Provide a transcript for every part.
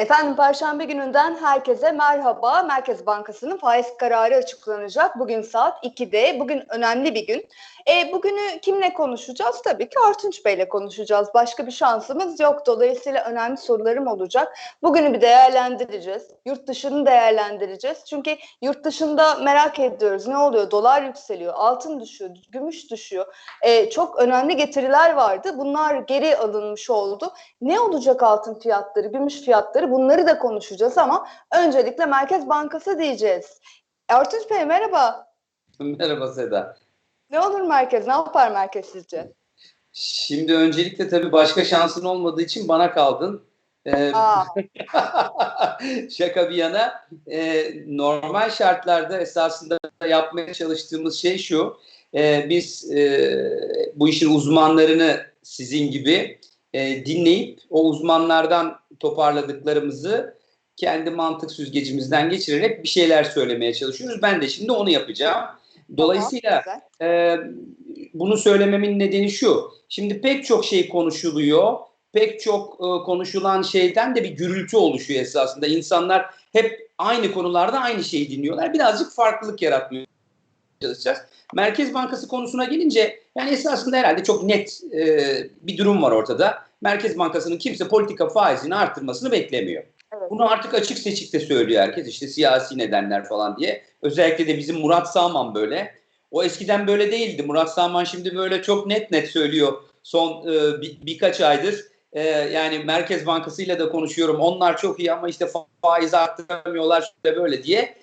Efendim Perşembe gününden herkese merhaba. Merkez Bankası'nın faiz kararı açıklanacak. Bugün saat 2'de. Bugün önemli bir gün. E, bugünü kimle konuşacağız? Tabii ki Artunç Bey'le konuşacağız. Başka bir şansımız yok. Dolayısıyla önemli sorularım olacak. Bugünü bir değerlendireceğiz. Yurt dışını değerlendireceğiz. Çünkü yurt dışında merak ediyoruz. Ne oluyor? Dolar yükseliyor, altın düşüyor, gümüş düşüyor. E, çok önemli getiriler vardı. Bunlar geri alınmış oldu. Ne olacak altın fiyatları, gümüş fiyatları? Bunları da konuşacağız ama öncelikle Merkez Bankası diyeceğiz. Artunç Bey merhaba. Merhaba Seda. Ne olur merkez? Ne yapar merkez sizce? Şimdi öncelikle tabii başka şansın olmadığı için bana kaldın. Ee, şaka bir yana e, normal şartlarda esasında yapmaya çalıştığımız şey şu. E, biz e, bu işin uzmanlarını sizin gibi e, dinleyip o uzmanlardan toparladıklarımızı kendi mantık süzgecimizden geçirerek bir şeyler söylemeye çalışıyoruz. Ben de şimdi onu yapacağım. Dolayısıyla. Ee, bunu söylememin nedeni şu. Şimdi pek çok şey konuşuluyor. Pek çok e, konuşulan şeyden de bir gürültü oluşuyor esasında. İnsanlar hep aynı konularda aynı şeyi dinliyorlar. Birazcık farklılık yaratmaya çalışacağız. Merkez Bankası konusuna gelince yani esasında herhalde çok net e, bir durum var ortada. Merkez Bankası'nın kimse politika faizini arttırmasını beklemiyor. Evet. Bunu artık açık seçik de söylüyor herkes işte siyasi nedenler falan diye. Özellikle de bizim Murat Sağman böyle. O eskiden böyle değildi. Murat Sağman şimdi böyle çok net net söylüyor son e, bir, birkaç aydır. E, yani Merkez Bankası ile de konuşuyorum. Onlar çok iyi ama işte faiz arttıramıyorlar şöyle böyle diye.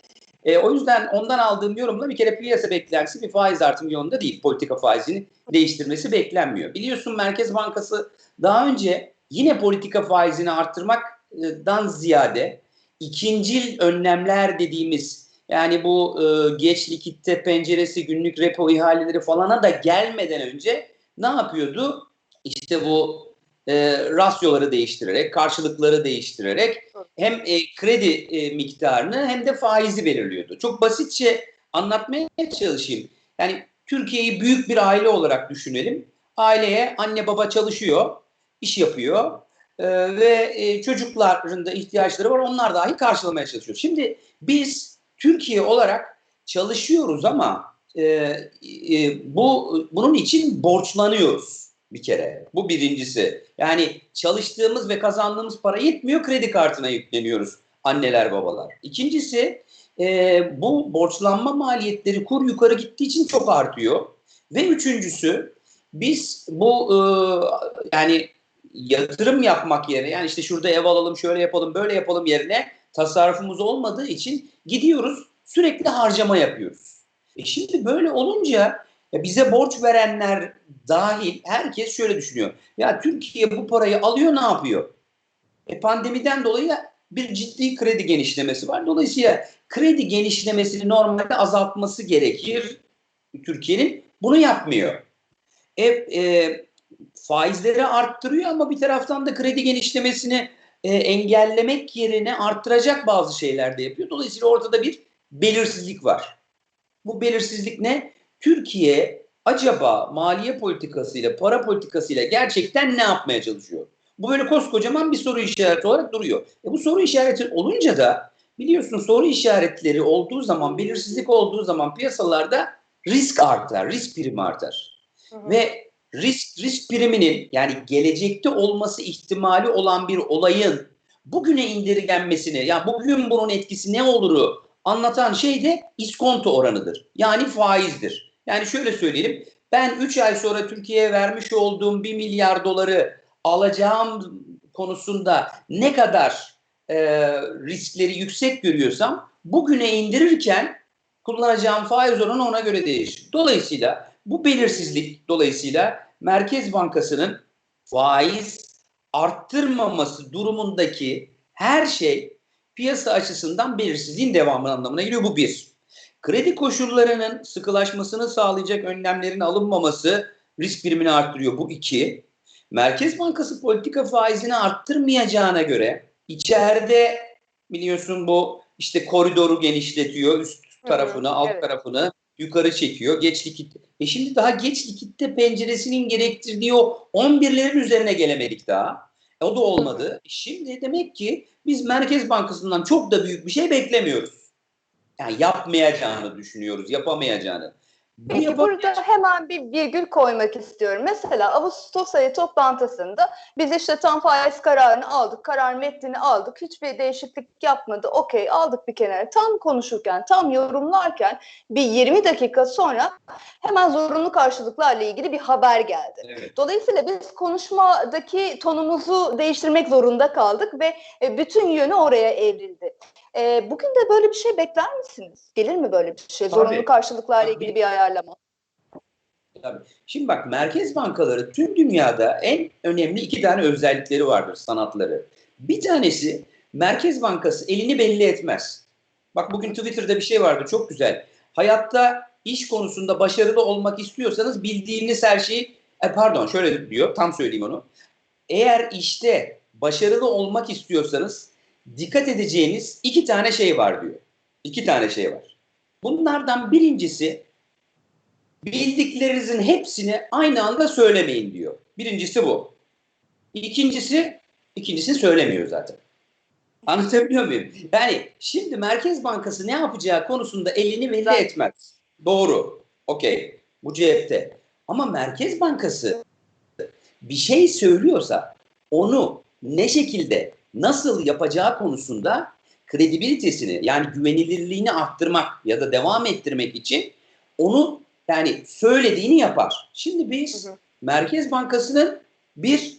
E, o yüzden ondan aldığım yorumla bir kere piyasa beklentisi bir faiz artım yolunda değil. Politika faizini değiştirmesi beklenmiyor. Biliyorsun Merkez Bankası daha önce yine politika faizini arttırmaktan ziyade ikincil önlemler dediğimiz yani bu e, geç likitte penceresi, günlük repo ihaleleri falana da gelmeden önce ne yapıyordu? İşte bu e, rasyoları değiştirerek, karşılıkları değiştirerek hem e, kredi e, miktarını hem de faizi belirliyordu. Çok basitçe anlatmaya çalışayım. Yani Türkiye'yi büyük bir aile olarak düşünelim. Aileye anne baba çalışıyor, iş yapıyor e, ve e, çocukların da ihtiyaçları var. Onlar dahi karşılamaya çalışıyor. Şimdi biz Türkiye olarak çalışıyoruz ama e, e, bu bunun için borçlanıyoruz bir kere. Bu birincisi. Yani çalıştığımız ve kazandığımız para yetmiyor, kredi kartına yükleniyoruz anneler babalar. İkincisi e, bu borçlanma maliyetleri kur yukarı gittiği için çok artıyor. Ve üçüncüsü biz bu e, yani yatırım yapmak yerine yani işte şurada ev alalım, şöyle yapalım, böyle yapalım yerine tasarrufumuz olmadığı için gidiyoruz sürekli harcama yapıyoruz. E şimdi böyle olunca ya bize borç verenler dahil herkes şöyle düşünüyor. Ya Türkiye bu parayı alıyor ne yapıyor? E pandemiden dolayı bir ciddi kredi genişlemesi var. Dolayısıyla kredi genişlemesini normalde azaltması gerekir Türkiye'nin. Bunu yapmıyor. E, e, faizleri arttırıyor ama bir taraftan da kredi genişlemesini e, engellemek yerine arttıracak bazı şeyler de yapıyor. Dolayısıyla ortada bir belirsizlik var. Bu belirsizlik ne? Türkiye acaba maliye politikasıyla, para politikasıyla gerçekten ne yapmaya çalışıyor? Bu böyle koskocaman bir soru işareti olarak duruyor. E bu soru işareti olunca da biliyorsun soru işaretleri olduğu zaman, belirsizlik olduğu zaman piyasalarda risk artar, risk primi artar. Hı hı. Ve risk risk priminin yani gelecekte olması ihtimali olan bir olayın bugüne indirgenmesini, ya bugün bunun etkisi ne oluru anlatan şey de iskonto oranıdır. Yani faizdir. Yani şöyle söyleyelim. Ben 3 ay sonra Türkiye'ye vermiş olduğum 1 milyar doları alacağım konusunda ne kadar e, riskleri yüksek görüyorsam bugüne indirirken kullanacağım faiz oranı ona göre değişir. Dolayısıyla bu belirsizlik dolayısıyla Merkez Bankası'nın faiz arttırmaması durumundaki her şey piyasa açısından belirsizliğin devamı anlamına geliyor. Bu bir. Kredi koşullarının sıkılaşmasını sağlayacak önlemlerin alınmaması risk primini arttırıyor. Bu iki. Merkez Bankası politika faizini arttırmayacağına göre içeride biliyorsun bu işte koridoru genişletiyor. Üst tarafını, alt evet. tarafını yukarı çekiyor. Geç likit. E şimdi daha geç likitte penceresinin gerektirdiği o 11'lerin üzerine gelemedik daha. O da olmadı. Şimdi demek ki biz Merkez Bankası'ndan çok da büyük bir şey beklemiyoruz. Yani yapmayacağını düşünüyoruz, yapamayacağını. Bu Peki yapa- burada hemen bir virgül koymak istiyorum. Mesela Ağustos ayı toplantısında biz işte tam faiz kararını aldık, karar metnini aldık, hiçbir değişiklik yapmadı, okey aldık bir kenara. Tam konuşurken, tam yorumlarken bir 20 dakika sonra hemen zorunlu karşılıklarla ilgili bir haber geldi. Evet. Dolayısıyla biz konuşmadaki tonumuzu değiştirmek zorunda kaldık ve e, bütün yönü oraya evrildi. E, Bugün de böyle bir şey bekler misiniz? Gelir mi böyle bir şey? Tabii. Zorunlu karşılıklarla Tabii. ilgili bir ayarlama. Tabii. Şimdi bak merkez bankaları tüm dünyada en önemli iki tane özellikleri vardır sanatları. Bir tanesi Merkez Bankası elini belli etmez. Bak bugün Twitter'da bir şey vardı çok güzel. Hayatta iş konusunda başarılı olmak istiyorsanız bildiğiniz her şeyi e, pardon şöyle diyor tam söyleyeyim onu. Eğer işte başarılı olmak istiyorsanız dikkat edeceğiniz iki tane şey var diyor. İki tane şey var. Bunlardan birincisi bildiklerinizin hepsini aynı anda söylemeyin diyor. Birincisi bu. İkincisi, ikincisini söylemiyor zaten. Anlatabiliyor muyum? Yani şimdi Merkez Bankası ne yapacağı konusunda elini belli etmez. Doğru. Okey. Bu cepte. Ama Merkez Bankası bir şey söylüyorsa onu ne şekilde nasıl yapacağı konusunda kredibilitesini yani güvenilirliğini arttırmak ya da devam ettirmek için onu yani söylediğini yapar. Şimdi biz Hı hı. Merkez Bankası'nın bir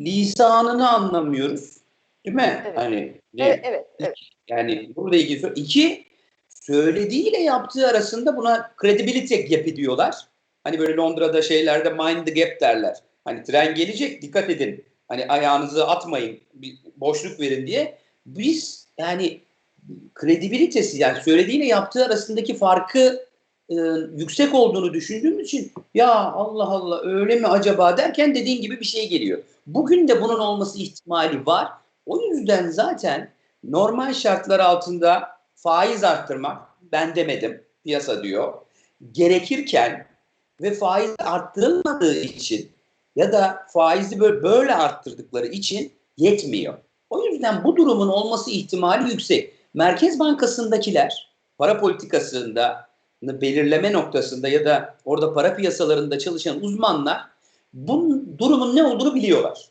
lisanını anlamıyoruz. Değil mi? Evet. Hani? Evet, evet, evet. Yani burada ilgili İki, söylediğiyle yaptığı arasında buna credibility gap'i diyorlar. Hani böyle Londra'da şeylerde mind the gap derler. Hani tren gelecek dikkat edin. Hani ayağınızı atmayın, bir boşluk verin diye. Biz yani kredibilitesi yani söylediğiyle yaptığı arasındaki farkı e, yüksek olduğunu düşündüğüm için ya Allah Allah öyle mi acaba derken dediğin gibi bir şey geliyor. Bugün de bunun olması ihtimali var. O yüzden zaten normal şartlar altında faiz arttırmak ben demedim piyasa diyor. Gerekirken ve faiz arttırılmadığı için ya da faizi böyle, böyle arttırdıkları için yetmiyor. O yüzden bu durumun olması ihtimali yüksek. Merkez Bankası'ndakiler para politikasında belirleme noktasında ya da orada para piyasalarında çalışan uzmanlar bu durumun ne olduğunu biliyorlar.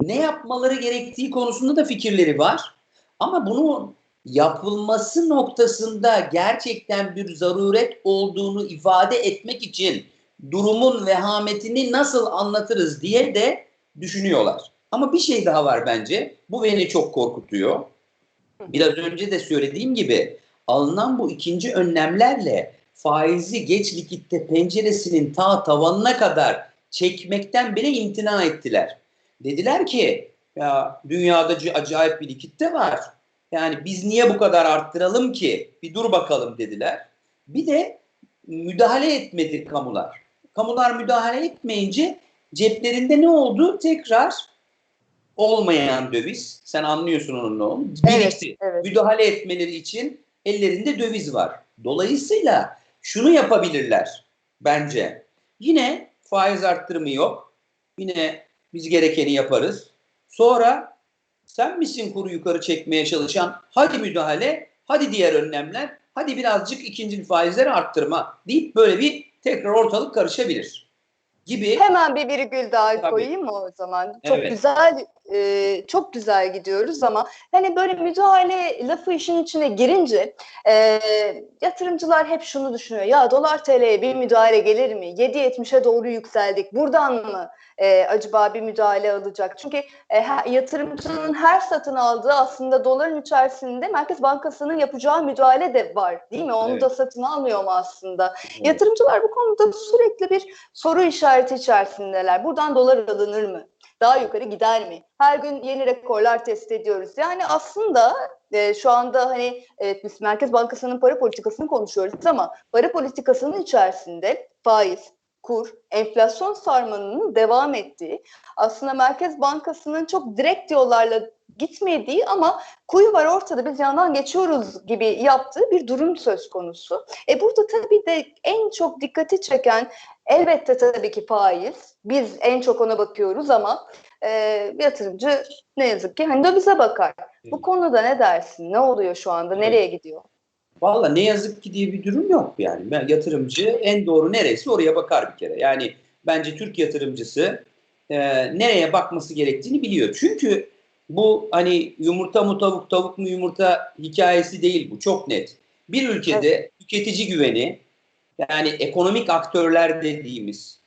Ne yapmaları gerektiği konusunda da fikirleri var. Ama bunun yapılması noktasında gerçekten bir zaruret olduğunu ifade etmek için durumun vehametini nasıl anlatırız diye de düşünüyorlar. Ama bir şey daha var bence. Bu beni çok korkutuyor. Biraz önce de söylediğim gibi alınan bu ikinci önlemlerle faizi geç likitte penceresinin ta tavanına kadar çekmekten bile imtina ettiler. Dediler ki ya dünyada acayip bir likitte var. Yani biz niye bu kadar arttıralım ki? Bir dur bakalım dediler. Bir de müdahale etmedi kamular. Kamular müdahale etmeyince ceplerinde ne oldu? Tekrar olmayan döviz. Sen anlıyorsun onun ne olduğunu. Evet, evet. Müdahale etmeleri için ellerinde döviz var. Dolayısıyla şunu yapabilirler bence. Yine faiz arttırımı yok. Yine biz gerekeni yaparız. Sonra sen misin kuru yukarı çekmeye çalışan? Hadi müdahale, hadi diğer önlemler, hadi birazcık ikinci faizleri arttırma deyip böyle bir tekrar ortalık karışabilir gibi. Hemen bir virgül daha Tabii. koyayım mı o zaman? Çok Evet. güzel, e, çok güzel gidiyoruz ama hani böyle müdahale lafı işin içine girince e, yatırımcılar hep şunu düşünüyor. Ya dolar TL'ye bir müdahale gelir mi? 7.70'e doğru yükseldik. Buradan mı e, acaba bir müdahale alacak? Çünkü e, yatırımcının her satın aldığı aslında doların içerisinde Merkez Bankası'nın yapacağı müdahale de var değil mi? Onu Evet. da satın almıyor mu aslında? Yatırımcılar bu konuda sürekli bir soru işareti içerisindeler. Buradan dolar alınır mı? Daha yukarı gider mi? Her gün yeni rekorlar test ediyoruz. Yani aslında e, şu anda hani evet biz Merkez Bankası'nın para politikasını konuşuyoruz ama para politikasının içerisinde faiz, kur, enflasyon sarmalının devam ettiği aslında Merkez Bankası'nın çok direkt yollarla gitmediği ama kuyu var ortada biz yandan geçiyoruz gibi yaptığı bir durum söz konusu. E burada tabii de en çok dikkati çeken elbette tabii ki faiz. Biz en çok ona bakıyoruz ama e, yatırımcı ne yazık ki hani dövize bakar. Bu konuda ne dersin? Ne oluyor şu anda? Nereye gidiyor? Valla ne yazık ki diye bir durum yok yani. Ben yatırımcı en doğru neresi oraya bakar bir kere. Yani bence Türk yatırımcısı e, nereye bakması gerektiğini biliyor. Çünkü bu hani yumurta mı tavuk tavuk mu yumurta hikayesi değil bu çok net. Bir ülkede tüketici güveni yani ekonomik aktörler dediğimiz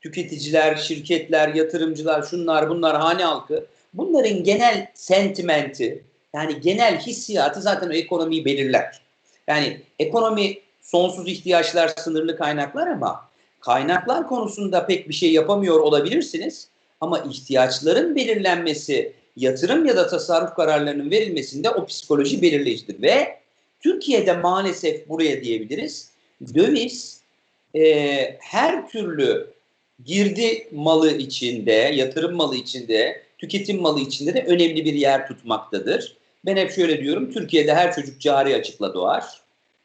tüketiciler, şirketler, yatırımcılar, şunlar bunlar hane halkı bunların genel sentimenti yani genel hissiyatı zaten ekonomiyi belirler. Yani ekonomi sonsuz ihtiyaçlar, sınırlı kaynaklar ama kaynaklar konusunda pek bir şey yapamıyor olabilirsiniz. Ama ihtiyaçların belirlenmesi, yatırım ya da tasarruf kararlarının verilmesinde o psikoloji belirleyicidir. Ve Türkiye'de maalesef buraya diyebiliriz. Döviz e, her türlü girdi malı içinde, yatırım malı içinde, tüketim malı içinde de önemli bir yer tutmaktadır. Ben hep şöyle diyorum, Türkiye'de her çocuk cari açıkla doğar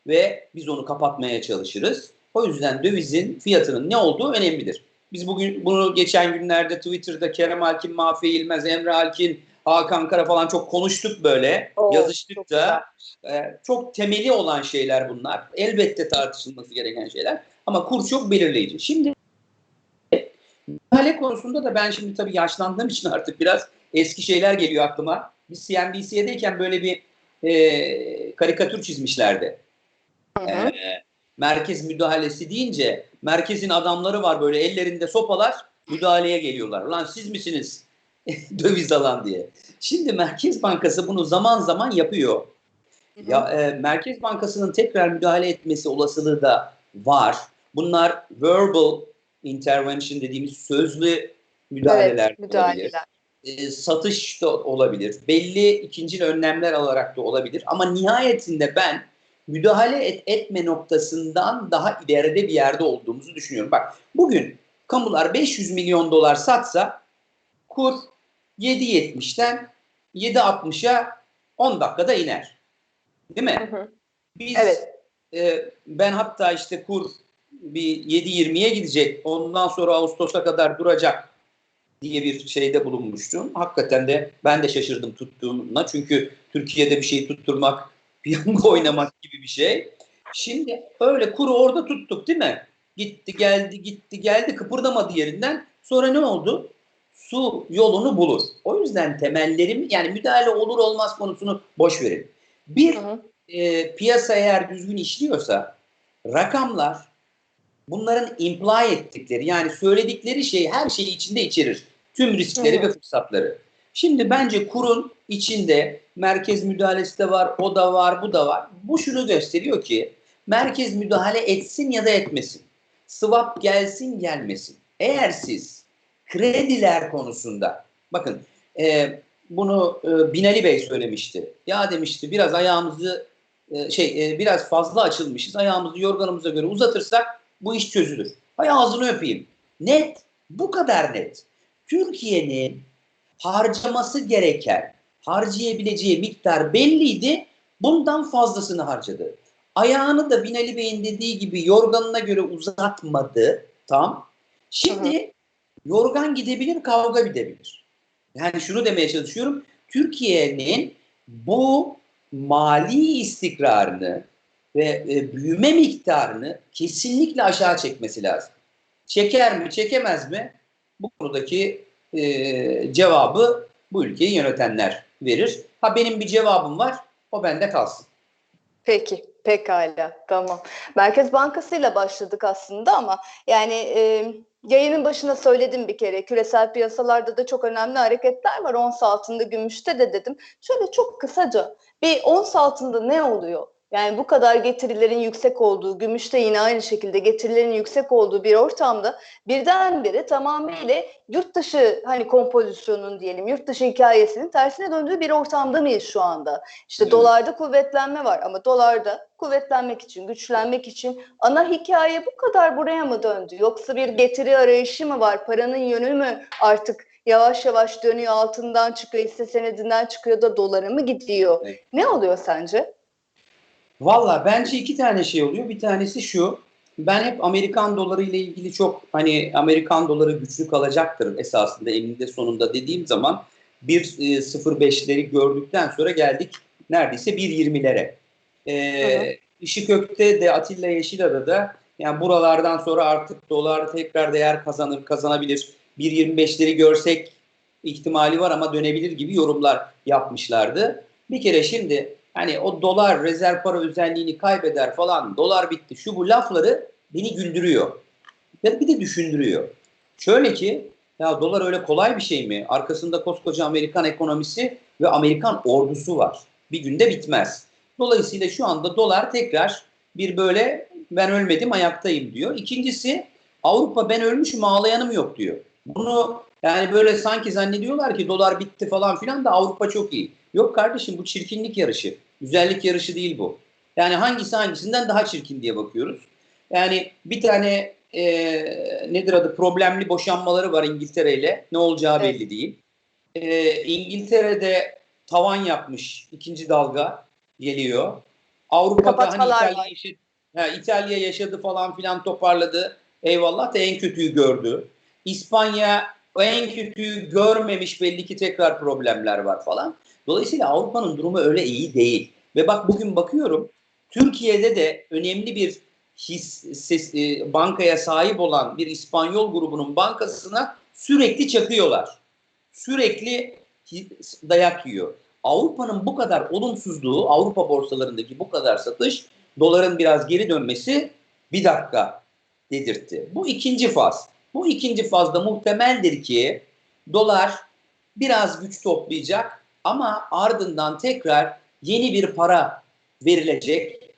ve biz onu kapatmaya çalışırız. O yüzden dövizin fiyatının ne olduğu önemlidir. Biz bugün bunu geçen günlerde Twitter'da Kerem Alkin, Mafi İlmez, Emre Alkin, Hakan Kara falan çok konuştuk böyle, Oo, yazıştık çok da. Ee, çok temeli olan şeyler bunlar. Elbette tartışılması gereken şeyler ama kur çok belirleyici. Şimdi müdahale konusunda da ben şimdi tabii yaşlandığım için artık biraz eski şeyler geliyor aklıma. Biz CNBC'deyken böyle bir e, karikatür çizmişlerdi. Hı hı. E, merkez müdahalesi deyince merkezin adamları var böyle ellerinde sopalar müdahaleye geliyorlar. Lan siz misiniz döviz alan diye. Şimdi Merkez Bankası bunu zaman zaman yapıyor. Ya e, Merkez Bankası'nın tekrar müdahale etmesi olasılığı da var. Bunlar verbal intervention dediğimiz sözlü müdahaleler evet, olabilir. müdahaleler. E, satış da olabilir. Belli ikinci önlemler alarak da olabilir. Ama nihayetinde ben müdahale et, etme noktasından daha ileride bir yerde olduğumuzu düşünüyorum. Bak bugün kamular 500 milyon dolar satsa kur 7.70'ten 7.60'a 10 dakikada iner. Değil mi? Hı hı. Biz Evet. e, ben hatta işte kur bir 7.20'ye gidecek. Ondan sonra Ağustos'a kadar duracak diye bir şeyde bulunmuştum. Hakikaten de ben de şaşırdım tuttuğuna. Çünkü Türkiye'de bir şeyi tutturmak, piyango oynamak gibi bir şey. Şimdi öyle kuru orada tuttuk değil mi? Gitti geldi gitti geldi kıpırdamadı yerinden. Sonra ne oldu? Su yolunu bulur. O yüzden temellerim yani müdahale olur olmaz konusunu boş verin. Bir Hı hı. e, piyasa eğer düzgün işliyorsa rakamlar bunların imply ettikleri yani söyledikleri şey her şeyi içinde içerir. Tüm riskleri Hı hı. ve fırsatları. Şimdi bence kurun içinde merkez müdahalesi de var, o da var, bu da var. Bu şunu gösteriyor ki merkez müdahale etsin ya da etmesin. Swap gelsin gelmesin. Eğer siz krediler konusunda bakın e, bunu e, Binali Bey söylemişti. Ya demişti biraz ayağımızı e, şey e, biraz fazla açılmışız. Ayağımızı yorganımıza göre uzatırsak bu iş çözülür. Hay ağzını öpeyim. Net. Bu kadar net. Türkiye'nin harcaması gereken, harcayabileceği miktar belliydi. Bundan fazlasını harcadı. Ayağını da Binali Bey'in dediği gibi yorganına göre uzatmadı. Tam. Şimdi yorgan gidebilir, kavga gidebilir. Yani şunu demeye çalışıyorum. Türkiye'nin bu mali istikrarını ve e, büyüme miktarını kesinlikle aşağı çekmesi lazım. Çeker mi, çekemez mi? Bu konudaki e, cevabı bu ülkeyi yönetenler verir. Ha benim bir cevabım var, o bende kalsın. Peki, pekala, tamam. Merkez Bankası ile başladık aslında ama yani e, yayının başında söyledim bir kere. Küresel piyasalarda da çok önemli hareketler var. Ons altında, gümüşte de dedim. Şöyle çok kısaca bir ons altında ne oluyor? Yani bu kadar getirilerin yüksek olduğu, gümüşte yine aynı şekilde getirilerin yüksek olduğu bir ortamda birdenbire tamamıyla yurt dışı hani kompozisyonun diyelim, yurt dışı hikayesinin tersine döndüğü bir ortamda mıyız şu anda? İşte Evet. dolarda kuvvetlenme var ama dolarda kuvvetlenmek için, güçlenmek için ana hikaye bu kadar buraya mı döndü? Yoksa bir getiri arayışı mı var? Paranın yönü mü artık yavaş yavaş dönüyor altından çıkıyor, hisse senedinden çıkıyor da dolara mı gidiyor? Evet. Ne oluyor sence? Valla bence iki tane şey oluyor. Bir tanesi şu. Ben hep Amerikan doları ile ilgili çok hani Amerikan doları güçlü kalacaktır esasında eninde sonunda dediğim zaman 1.05'leri gördükten sonra geldik neredeyse 1.20'lere. Ee, Işıkök'te de Atilla Yeşilada da yani buralardan sonra artık dolar tekrar değer kazanır kazanabilir. 1.25'leri görsek ihtimali var ama dönebilir gibi yorumlar yapmışlardı. Bir kere şimdi hani o dolar rezerv para özelliğini kaybeder falan dolar bitti şu bu lafları beni güldürüyor. Ve bir de düşündürüyor. Şöyle ki ya dolar öyle kolay bir şey mi? Arkasında koskoca Amerikan ekonomisi ve Amerikan ordusu var. Bir günde bitmez. Dolayısıyla şu anda dolar tekrar bir böyle ben ölmedim ayaktayım diyor. İkincisi Avrupa ben ölmüşüm ağlayanım yok diyor. Bunu yani böyle sanki zannediyorlar ki dolar bitti falan filan da Avrupa çok iyi. Yok kardeşim bu çirkinlik yarışı. Güzellik yarışı değil bu. Yani hangisi hangisinden daha çirkin diye bakıyoruz. Yani bir tane e, nedir adı problemli boşanmaları var İngiltere ile. Ne olacağı Evet. belli değil. E, İngiltere'de tavan yapmış ikinci dalga geliyor. Avrupa'da hani İtalya, yaşadı, ha, İtalya yaşadı falan filan toparladı. Eyvallah da en kötüyü gördü. İspanya en kötüyü görmemiş belli ki tekrar problemler var falan. Dolayısıyla Avrupa'nın durumu öyle iyi değil. Ve bak bugün bakıyorum Türkiye'de de önemli bir his, e, bankaya sahip olan bir İspanyol grubunun bankasına sürekli çakıyorlar. Sürekli dayak yiyor. Avrupa'nın bu kadar olumsuzluğu, Avrupa borsalarındaki bu kadar satış, doların biraz geri dönmesi bir dakika dedirtti. Bu ikinci faz. Bu ikinci fazda muhtemeldir ki dolar biraz güç toplayacak ama ardından tekrar yeni bir para verilecek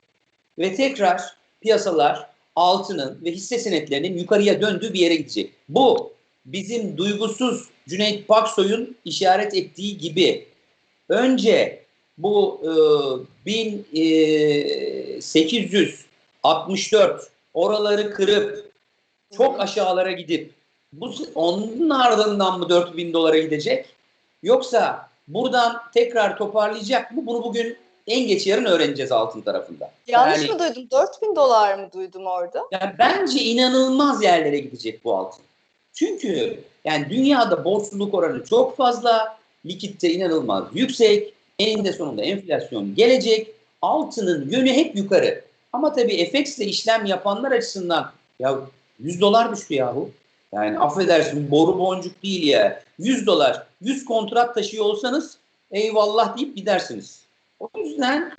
ve tekrar piyasalar altının ve hisse senetlerinin yukarıya döndüğü bir yere gidecek. Bu bizim duygusuz Cüneyt Paksoy'un işaret ettiği gibi önce bu e, 1864 oraları kırıp çok aşağılara gidip bu onun ardından mı 4000 dolara gidecek? Yoksa buradan tekrar toparlayacak mı? Bunu bugün en geç yarın öğreneceğiz altın tarafında. Yanlış Yani- mı duydum? 4000 dolar mı duydum orada? Yani bence inanılmaz yerlere gidecek bu altın. Çünkü yani dünyada borçluluk oranı çok fazla, likitte inanılmaz yüksek, eninde sonunda enflasyon gelecek, altının yönü hep yukarı. Ama tabii FX ile işlem yapanlar açısından ya 100 dolar düştü yahu. Yani affedersin boru boncuk değil ya. 100 dolar, 100 kontrat taşıyor olsanız eyvallah deyip gidersiniz. O yüzden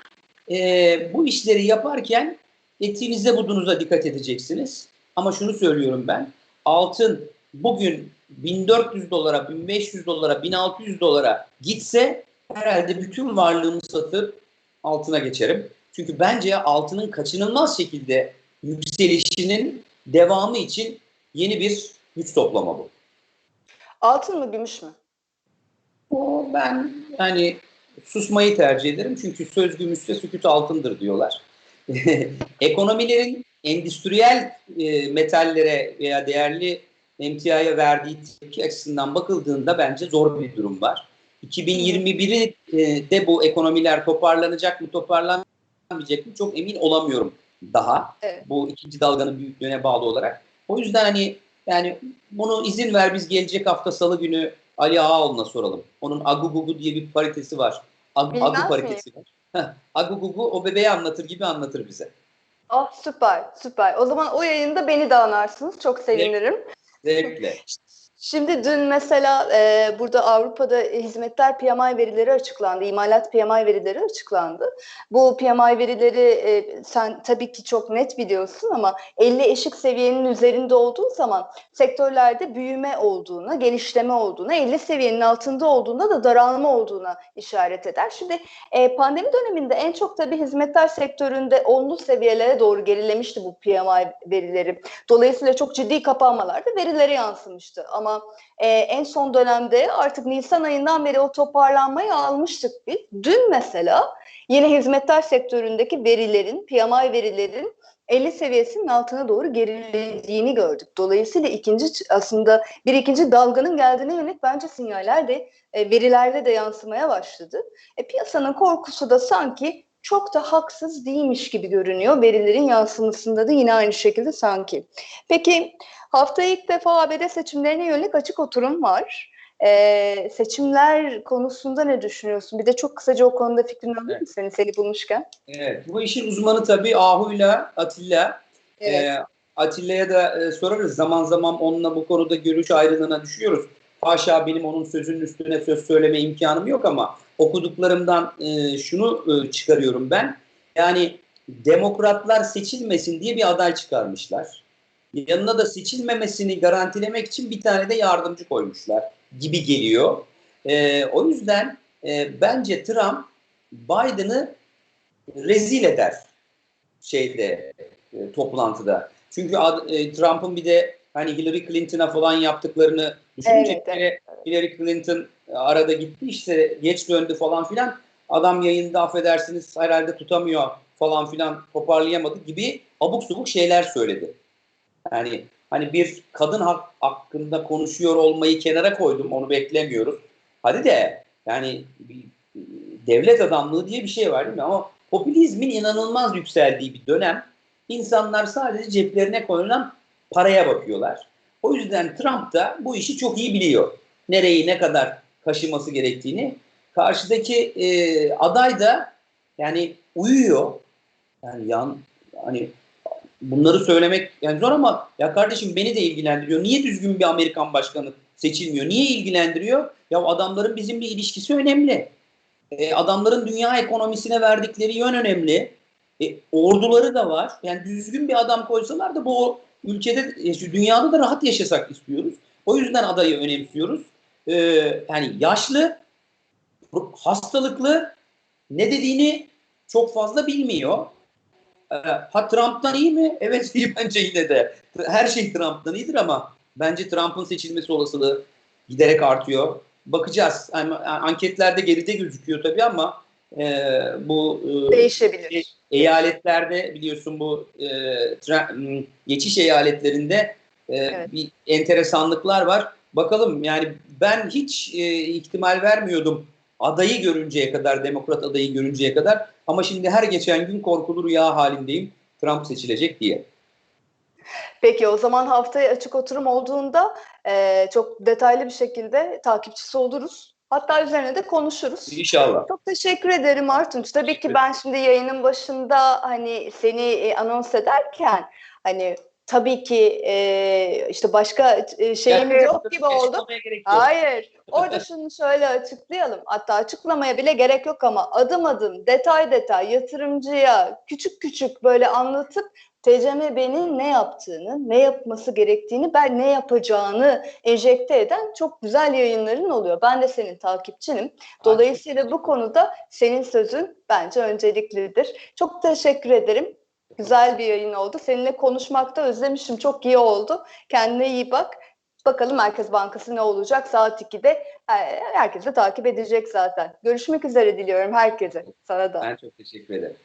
e, bu işleri yaparken etinize budunuza dikkat edeceksiniz. Ama şunu söylüyorum ben. Altın bugün 1400 dolara, 1500 dolara, 1600 dolara gitse herhalde bütün varlığımı satıp altına geçerim. Çünkü bence altının kaçınılmaz şekilde yükselişinin devamı için yeni bir güç toplama bu. Altın mı gümüş mü? O ben yani susmayı tercih ederim çünkü söz gümüşse sükut altındır diyorlar. Ekonomilerin endüstriyel e, metallere veya değerli emtiaya verdiği tepki açısından bakıldığında bence zor bir durum var. 2021'i e, bu ekonomiler toparlanacak mı toparlanmayacak mı çok emin olamıyorum daha. Evet. Bu ikinci dalganın büyüklüğüne bağlı olarak. O yüzden hani yani bunu izin ver biz gelecek hafta salı günü Ali Ağaoğlu'na soralım. Onun Agugugu diye bir paritesi var. Ag, Bilmez Agu paritesi var. Heh, Agugugu o bebeği anlatır gibi anlatır bize. Ah süper süper. O zaman o yayında beni de anarsınız. Çok sevinirim. Zevkle. Şimdi dün mesela e, burada Avrupa'da hizmetler PMI verileri açıklandı. İmalat PMI verileri açıklandı. Bu PMI verileri e, sen tabii ki çok net biliyorsun ama 50 eşik seviyenin üzerinde olduğu zaman sektörlerde büyüme olduğuna, genişleme olduğuna, 50 seviyenin altında olduğunda da daralma olduğuna işaret eder. Şimdi e, pandemi döneminde en çok tabii hizmetler sektöründe onlu seviyelere doğru gerilemişti bu PMI verileri. Dolayısıyla çok ciddi kapanmalar da verilere yansımıştı. Ama e, en son dönemde artık Nisan ayından beri o toparlanmayı almıştık biz. Dün mesela yine hizmetler sektöründeki verilerin, PMI verilerin 50 seviyesinin altına doğru gerilediğini gördük. Dolayısıyla ikinci aslında bir ikinci dalganın geldiğine yönelik bence sinyaller de e, verilerde de yansımaya başladı. E, piyasanın korkusu da sanki çok da haksız değilmiş gibi görünüyor. Verilerin yansımasında da yine aynı şekilde sanki. Peki haftaya ilk defa ABD seçimlerine yönelik açık oturum var. Ee, seçimler konusunda ne düşünüyorsun? Bir de çok kısaca o konuda fikrini alayım mı seni, seni bulmuşken? Evet, bu işin uzmanı tabii Ahu'yla Atilla. Evet. Ee, Atilla'ya da e, sorarız. Zaman zaman onunla bu konuda görüş ayrılığına düşüyoruz. Haşa benim onun sözünün üstüne söz söyleme imkanım yok ama okuduklarımdan e, şunu e, çıkarıyorum ben. Yani demokratlar seçilmesin diye bir aday çıkarmışlar. Yanına da seçilmemesini garantilemek için bir tane de yardımcı koymuşlar gibi geliyor. E, o yüzden e, bence Trump Biden'ı rezil eder şeyde e, toplantıda. Çünkü ad- e, Trump'ın bir de hani Hillary Clinton'a falan yaptıklarını düşününce Evet, kere Hillary Clinton arada gitti işte geç döndü falan filan. Adam yayında affedersiniz herhalde tutamıyor falan filan toparlayamadı gibi abuk subuk şeyler söyledi. Yani hani bir kadın hak hakkında konuşuyor olmayı kenara koydum onu beklemiyoruz. Hadi de yani devlet adamlığı diye bir şey var değil mi? Ama popülizmin inanılmaz yükseldiği bir dönem. İnsanlar sadece ceplerine konulan paraya bakıyorlar. O yüzden Trump da bu işi çok iyi biliyor. Nereyi ne kadar kaşıması gerektiğini. Karşıdaki e, aday da yani uyuyor. Yani yan hani bunları söylemek yani zor ama ya kardeşim beni de ilgilendiriyor. Niye düzgün bir Amerikan başkanı seçilmiyor? Niye ilgilendiriyor? Ya adamların bizimle ilişkisi önemli. E, adamların dünya ekonomisine verdikleri yön önemli. E, orduları da var. Yani düzgün bir adam koysalar da bu ülkede, e, dünyada da rahat yaşasak istiyoruz. O yüzden adayı önemsiyoruz. E, yani yaşlı, hastalıklı, ne dediğini çok fazla bilmiyor. E, ha Trump'tan iyi mi? Evet iyi bence yine de. Her şey Trump'tan iyidir ama bence Trump'ın seçilmesi olasılığı giderek artıyor. Bakacağız. Yani anketlerde geride gözüküyor tabii ama e, bu e, Değişebilir. eyaletlerde biliyorsun bu e, tra- geçiş eyaletlerinde e, Evet. bir enteresanlıklar var. Bakalım yani ben hiç e, ihtimal vermiyordum adayı görünceye kadar, demokrat adayı görünceye kadar. Ama şimdi her geçen gün korkulu rüya halindeyim Trump seçilecek diye. Peki o zaman haftaya açık oturum olduğunda e, çok detaylı bir şekilde takipçisi oluruz. Hatta üzerine de konuşuruz. İnşallah. Çok teşekkür ederim Artunç. Tabii ki ben şimdi yayının başında hani seni e, anons ederken hani tabii ki e, işte başka e, şeyimiz yok gibi oldu. Hayır. Orada şunu şöyle açıklayalım. Hatta açıklamaya bile gerek yok ama adım adım, detay detay yatırımcıya küçük küçük böyle anlatıp TCMB'nin ne yaptığını, ne yapması gerektiğini, ben ne yapacağını enjekte eden çok güzel yayınların oluyor. Ben de senin takipçinim. Dolayısıyla bu konuda senin sözün bence önceliklidir. Çok teşekkür ederim. Güzel bir yayın oldu. Seninle konuşmakta özlemişim. Çok iyi oldu. Kendine iyi bak. Bakalım Merkez Bankası ne olacak saat 2'de. Herkes de takip edecek zaten. Görüşmek üzere diliyorum herkese. Sana da. Ben çok teşekkür ederim.